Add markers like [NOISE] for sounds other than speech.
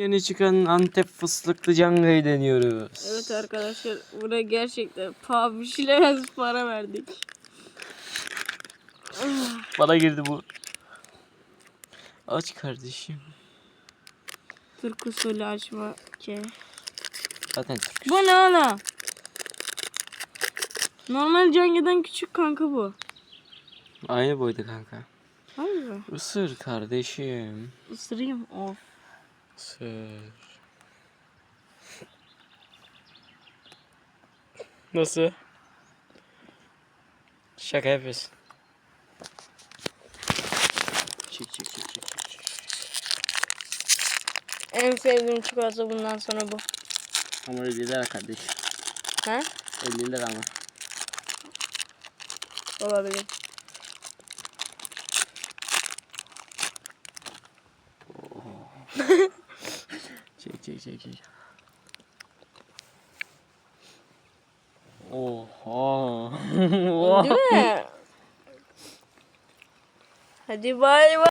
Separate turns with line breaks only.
Yeni çıkan Antep fıstıklı cangayı deniyoruz.
Evet arkadaşlar buna gerçekten paha biçilemez para verdik.
Bana girdi bu. Aç kardeşim.
Türk usulü açma ki.
Zaten Türk.
Bu ne oğlum? Normal cangeden küçük kanka bu.
Aynı boyda kanka.
Hayır?
Isır kardeşim.
Isırayım. Of.
Isır. Nasıl? Şaka yapıyorsun. Çek çek çek. çek.
En sevdiğim çikolata bundan sonra bu.
Ama 50 lira kardeş.
He?
50 lira ama.
Olabilir. [LAUGHS]
叽叽叽叽，哦
哈，我，哎，对，哎，